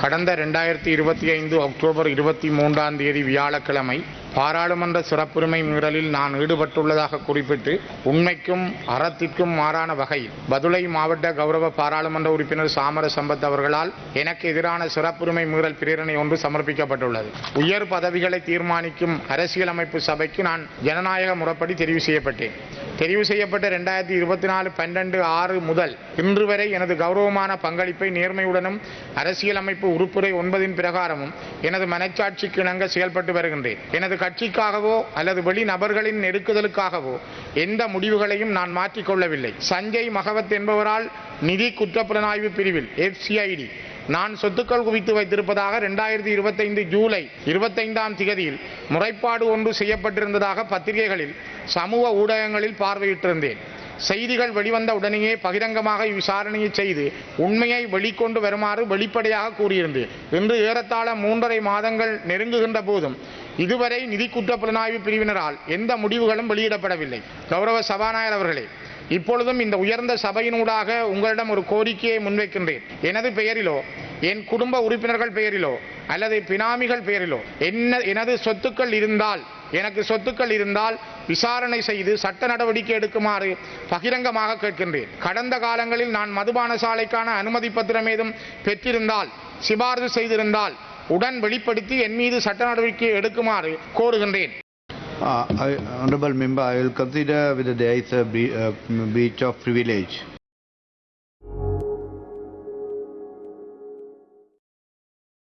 கடந்த ரெண்டாயிரத்தி இருபத்தி ஐந்து அக்டோபர் இருபத்தி மூன்றாம் தேதி வியாழக்கிழமை பாராளுமன்ற சிறப்புரிமை மீறலில் நான் ஈடுபட்டுள்ளதாக குறிப்பிட்டு உண்மைக்கும் அறத்திற்கும் மாறான வகையில் பதுளை மாவட்ட கௌரவ பாராளுமன்ற உறுப்பினர் சாமர சம்பத் அவர்களால் எனக்கு எதிரான சிறப்புரிமை மீறல் பிரேரணை ஒன்று சமர்ப்பிக்கப்பட்டுள்ளது. உயர் பதவிகளை தீர்மானிக்கும் அரசியலமைப்பு சபைக்கு நான் ஜனநாயக முறைப்படி தெரிவு செய்யப்பட்டேன். தெரிவு செய்யப்பட்ட ரெண்டாயிரத்தி இருபத்தி நாலு பன்னெண்டு ஆறு முதல் இன்று வரை எனது கௌரவமான பங்களிப்பை நேர்மையுடனும் அரசியலமைப்பு உறுப்புரை ஒன்பதின் பிரகாரமும் எனது மனச்சாட்சிக்கு இணங்க செயல்பட்டு வருகின்றேன். எனது கட்சிக்காகவோ அல்லது வெளி நபர்களின் நெருக்குதலுக்காகவோ எந்த முடிவுகளையும் நான் மாற்றிக்கொள்ளவில்லை. சஞ்சய் மகவத் என்பவரால் நிதி குற்றப்புலனாய்வு பிரிவில் எஃப்சிஐடி நான் சொத்துக்கள் குவித்து வைத்திருப்பதாக ரெண்டாயிரத்தி இருபத்தைந்து ஜூலை இருபத்தைந்தாம் திகதியில் முறைப்பாடு ஒன்று செய்யப்பட்டிருந்ததாக பத்திரிகைகளில் சமூக ஊடகங்களில் பார்வையிட்டிருந்தேன். செய்திகள் வெளிவந்த உடனேயே பகிரங்கமாக விசாரணையை செய்து உண்மையை வெளிக்கொண்டு வருமாறு வெளிப்படையாக கூறியிருந்தேன் இன்று ஏறத்தாழ மூன்றரை மாதங்கள் நெருங்குகின்ற போதும் இதுவரை நிதி குற்ற புலனாய்வு பிரிவினரால் எந்த முடிவுகளும் வெளியிடப்படவில்லை. கௌரவ சபாநாயகர் அவர்களே இப்பொழுதும் இந்த உயர்ந்த சபையினூடாக உங்களிடம் ஒரு கோரிக்கையை முன்வைக்கின்றேன். எனது பெயரிலோ என் குடும்ப உறுப்பினர்கள் பெயரிலோ அல்லது பினாமிகள் பெயரிலோ என்ன எனது சொத்துக்கள் இருந்தால் எனக்கு சொத்துக்கள் இருந்தால் விசாரணை செய்து சட்ட நடவடிக்கை எடுக்குமாறு பகிரங்கமாக கேட்கின்றேன். கடந்த காலங்களில் நான் மதுபான சாலைக்கான அனுமதி பத்திரம் ஏதும் பெற்றிருந்தால் சிபார்சு செய்திருந்தால் உடன் வெளிப்படுத்தி என் மீது சட்ட நடவடிக்கை எடுக்குமாறு கோருகின்றேன். Uh, I, honorable member, I will consider whether there is a bre- uh, breach of privilege.